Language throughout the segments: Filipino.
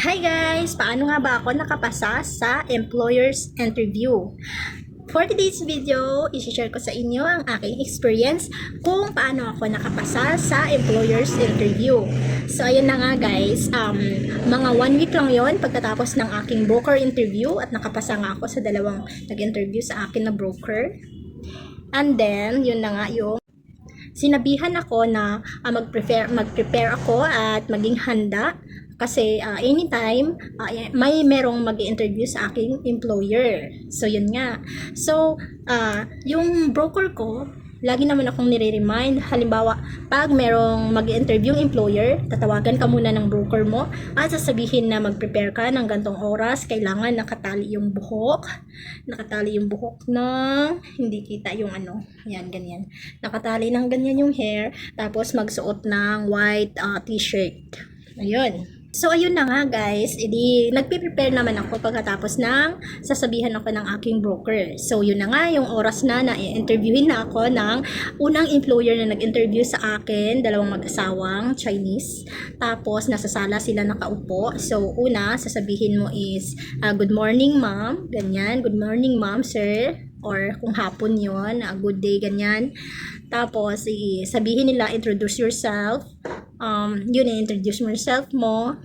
Hi guys! Paano nga ba ako nakapasa sa employer's interview? For today's video, isi-share ko sa inyo ang aking experience kung paano ako nakapasa sa employer's interview. So, ayun na nga guys, um, mga one week lang yon pagkatapos ng aking broker interview at nakapasa nga ako sa dalawang nag-interview sa akin na broker. And then, yun na nga yung sinabihan ako na ah, mag-prepare mag-prepare ako at maging handa kasi ah, anytime ah, may merong mag-interview sa aking employer. So yun nga. So ah, yung broker ko lagi naman akong nire-remind. Halimbawa, pag merong mag-interview yung employer, tatawagan ka muna ng broker mo at sasabihin na mag-prepare ka ng gantong oras. Kailangan nakatali yung buhok. Nakatali yung buhok ng hindi kita yung ano. Yan, ganyan. Nakatali ng ganyan yung hair. Tapos magsuot ng white ah, t-shirt. Ayun. So, ayun na nga guys, edi nagpe-prepare naman ako pagkatapos ng sasabihan ako ng aking broker. So, yun na nga, yung oras na na interviewin na ako ng unang employer na nag-interview sa akin, dalawang mag-asawang Chinese. Tapos, nasa sala sila nakaupo. So, una, sasabihin mo is, ah, good morning ma'am, ganyan, good morning ma'am, sir, or kung hapon yon a good day, ganyan. Tapos, sabihin nila, introduce yourself. Um, yun, introduce mo yourself mo.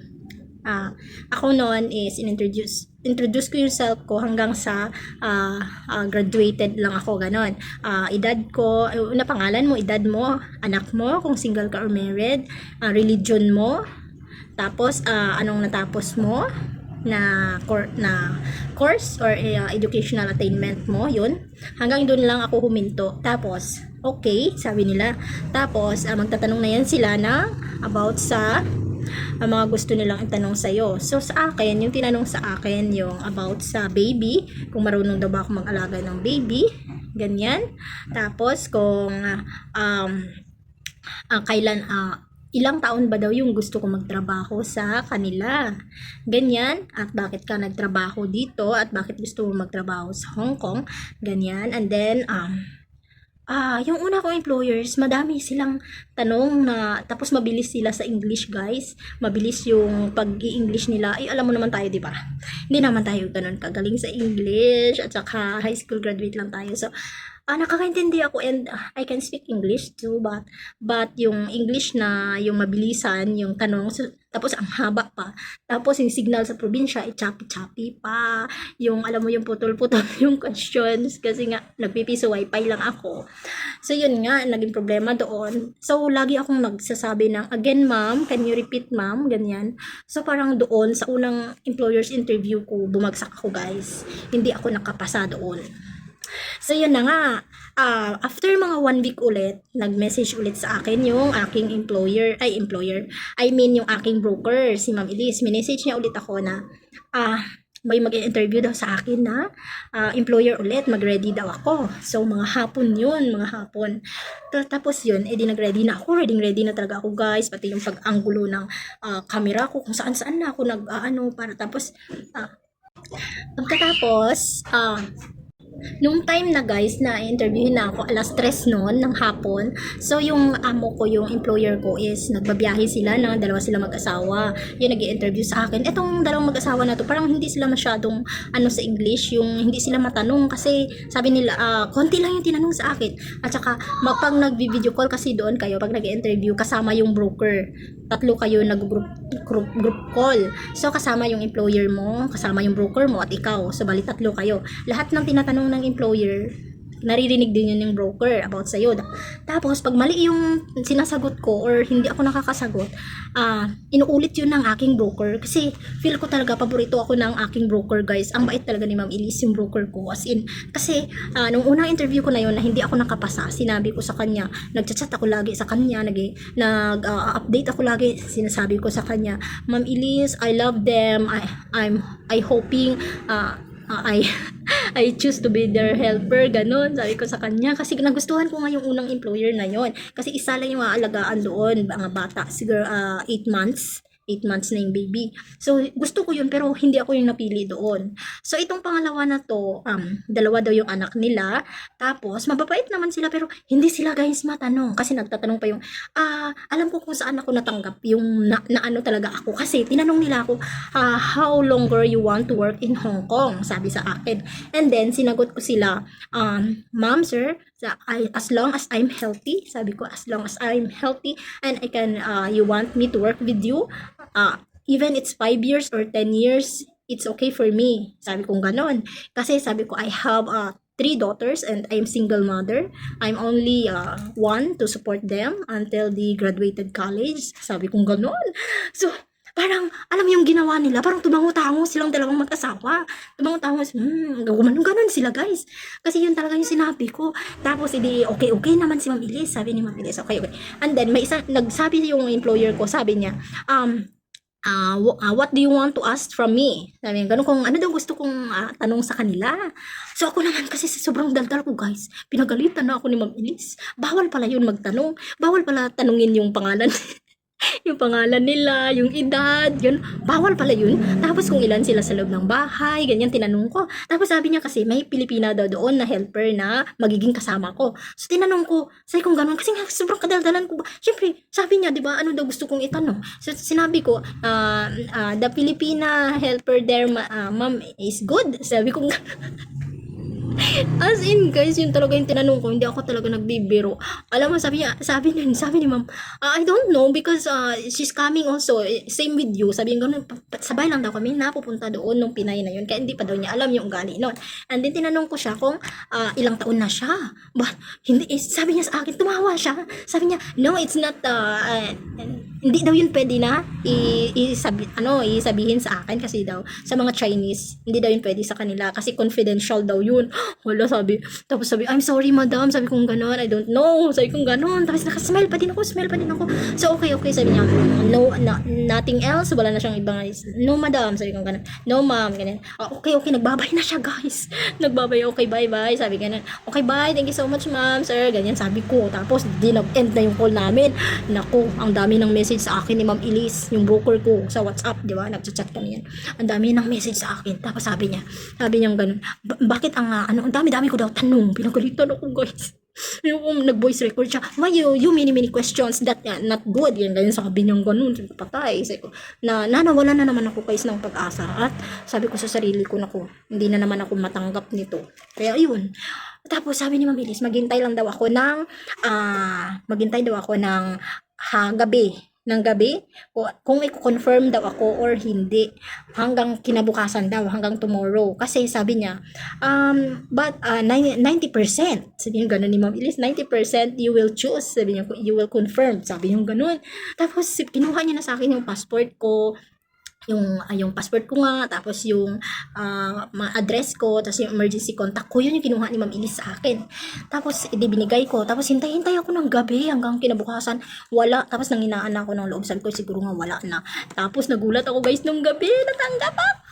Ah, ako noon is introduce introduce ko yung self ko hanggang sa ah, ah, graduated lang ako ganon. Ah, edad ko, una pangalan mo, edad mo, anak mo, kung single ka or married, ah, religion mo, tapos ah, anong natapos mo na cor- na course or ah, educational attainment mo, yun. Hanggang doon lang ako huminto. Tapos, okay, sabi nila. Tapos, ah, magtatanong na yan sila na about sa ang mga gusto nilang itanong sa'yo. So, sa akin, yung tinanong sa akin, yung about sa baby, kung marunong daw ba ako mag-alaga ng baby, ganyan. Tapos, kung ah, um, ah, kailan, ah, ilang taon ba daw yung gusto ko magtrabaho sa kanila. Ganyan. At bakit ka nagtrabaho dito at bakit gusto mo magtrabaho sa Hong Kong. Ganyan. And then, um, Ah, yung una kong employers, madami silang tanong na tapos mabilis sila sa English, guys. Mabilis yung pag-i-English nila. Ay, alam mo naman tayo, 'di ba? Hindi naman tayo ganun kagaling sa English at saka high school graduate lang tayo. So, ah, nakakaintindi ako and ah, I can speak English too, but but yung English na yung mabilisan, yung tanong, so, tapos ang haba pa. Tapos yung signal sa probinsya, ay choppy-choppy pa. Yung alam mo yung putol-putol yung questions kasi nga nagpipiso wifi lang ako. So yun nga, naging problema doon. So lagi akong nagsasabi ng, again ma'am, can you repeat ma'am? Ganyan. So parang doon, sa unang employer's interview ko, bumagsak ako guys. Hindi ako nakapasa doon. So yun na nga, Ah, after mga one week ulit, nag-message ulit sa akin yung aking employer, ay employer, I mean yung aking broker, si Ma'am Elise. Minessage niya ulit ako na, ah, may mag-interview daw sa akin na ah, employer ulit, mag-ready daw ako. So, mga hapon yun, mga hapon. Ta- Tapos yun, edi nag-ready na ako, ready ready na talaga ako guys, pati yung pag-angulo ng ah, camera ko, kung saan saan na ako nag, ah, ano, para tapos, ah, pagkatapos, ah, Nung time na guys na interviewin na ako alas 3 noon ng hapon. So yung amo ko, yung employer ko is nagbabiyahe sila na dalawa sila mag-asawa. Yung nag interview sa akin. Etong dalawang mag-asawa na to, parang hindi sila masyadong ano sa English, yung hindi sila matanong kasi sabi nila ah, konti lang yung tinanong sa akin. At saka pag nag-video call kasi doon kayo pag nag-interview kasama yung broker. Tatlo kayo nag-group group, group call. So kasama yung employer mo, kasama yung broker mo at ikaw. So bali tatlo kayo. Lahat ng tinatanong ng employer, naririnig din yun yung broker about sa'yo. Tapos, pag mali yung sinasagot ko or hindi ako nakakasagot, ah inuulit yun ng aking broker. Kasi, feel ko talaga, paborito ako ng aking broker, guys. Ang bait talaga ni Ma'am Elise, yung broker ko. As in, kasi, ah, nung unang interview ko na yun, na hindi ako nakapasa, sinabi ko sa kanya, nagchat-chat ako lagi sa kanya, nag, nag-update ako lagi, sinasabi ko sa kanya, Ma'am Elise, I love them, I, I'm, I hoping, ah, ah, I I choose to be their helper, ganun. Sabi ko sa kanya. Kasi nagustuhan ko nga yung unang employer na yon Kasi isa lang yung mga alagaan doon, mga bata, siguro 8 months. 8 months na yung baby. So, gusto ko yun, pero hindi ako yung napili doon. So, itong pangalawa na to, um, dalawa daw yung anak nila. Tapos, mababait naman sila, pero hindi sila guys matanong. Kasi nagtatanong pa yung, ah, alam ko kung saan ako natanggap yung na, na ano talaga ako. Kasi, tinanong nila ako, ah, how longer you want to work in Hong Kong? Sabi sa akin. And then, sinagot ko sila, um, ma'am, sir, sa, I, as long as I'm healthy, sabi ko, as long as I'm healthy, and I can, uh, you want me to work with you, uh, even it's 5 years or 10 years, it's okay for me. Sabi ko ganon. Kasi sabi ko, I have uh, three daughters and I'm single mother. I'm only uh, one to support them until they graduated college. Sabi ko ganon. So, parang, alam yung ginawa nila, parang tumango-tango silang dalawang mag-asawa. Tumango-tango, hmm, gumanon ganon sila guys. Kasi yun talaga yung sinabi ko. Tapos, hindi, okay, okay naman si Ma'am. Sabi ni Ma'am okay, okay. And then, may isa, nagsabi yung employer ko, sabi niya, um, wh- ah, what do you want to ask from me? Sabi niya, ganun kung ano daw gusto kong ah, tanong sa kanila. So ako naman kasi sa sobrang daldal ko guys, pinagalitan na ako ni Ma'am Elise. Bawal pala yun magtanong. Bawal pala tanungin yung pangalan. yung pangalan nila, yung edad, yun. Bawal pala yun. Tapos kung ilan sila sa loob ng bahay, ganyan tinanong ko. Tapos sabi niya kasi may Pilipina daw doon na helper na magiging kasama ko. So tinanong ko, sabi kong ganun, kasi nga sobrang kadaldalan ko ba. Siyempre, sabi niya, di ba, ano daw gusto kong itanong. So sinabi ko, ah, ah, the Filipina helper there, ma- ah, ma'am, is good. Sabi ko, As in, guys, yun talaga yung tinanong ko. Hindi ako talaga nagbibiro. Alam mo, sabi niya, sabi niya, sabi ni ma'am, "Ah, I don't know because uh, she's coming also, eh, same with you. Sabi niya, sabay lang daw kami napupunta doon nung Pinay na yun. Kaya hindi pa daw niya alam yung ugali nun. And then, tinanong ko siya kung ah, ilang taon na siya. But, hindi, eh, sabi niya sa akin, tumawa siya. Sabi niya, no, it's not, uh, uh, hindi daw yun pwede na i, isabi, ano, isabihin sa akin kasi daw sa mga Chinese, hindi daw yun pwede sa kanila kasi confidential daw yun. Wala sabi. Tapos sabi, I'm sorry madam. Sabi kong ganon. I don't know. Sabi kong ganon. Tapos nakasmile pa din ako. Smile pa din ako. So okay, okay. Sabi niya, no, na, nothing else. Wala na siyang ibang, no madam. Sabi kong ganon. No ma'am. Ganyan. Ah, okay, okay. Nagbabay na siya guys. Nagbabay. Okay, bye bye. Sabi ganun. Okay, bye. Thank you so much ma'am, sir. Ganyan sabi ko. Tapos di nag-end na yung call namin. Naku, ang dami ng message sa akin ni Ma'am Elise, yung broker ko sa WhatsApp, di ba? Nagchat-chat kami yan. Ang dami ng message sa akin. Tapos sabi niya, sabi niya ganun, "Ba- bakit ang, ah, ano, ang dami-dami ko daw tanong. Pinagalitan ako, guys. Yung nag-voice record siya, why you, you many, many questions that uh, not good. Yan, ganyan sabi niya ganun. Sabi Patay. Sabi ko, na, na, nawala na naman ako guys ng pag-asa. At sabi ko sa sarili ko, naku, hindi na naman ako matanggap nito. Kaya yun. Tapos sabi ni Ma'am Elise, maghintay lang daw ako ng, ah, maghintay daw ako ng ha, gabi ng gabi kung i-confirm daw ako or hindi hanggang kinabukasan daw hanggang tomorrow. Kasi sabi niya um but uh, 90% sabi niya ganun ni Ma'am Elise 90% you will choose. Sabi niya you will confirm. Sabi niya ganun. Tapos kinuha niya na sa akin yung passport ko yung ah, yung passport ko nga tapos yung mga address ko tapos yung emergency contact ko yun yung kinuha ni Ma'am Elise sa akin. Tapos edi binigay ko. Tapos hintay-hintay ako ng gabi hanggang kinabukasan wala. Tapos nanginaan na ako ng loob. Sabi ko siguro nga wala na. Tapos nagulat ako guys nung gabi natanggap ako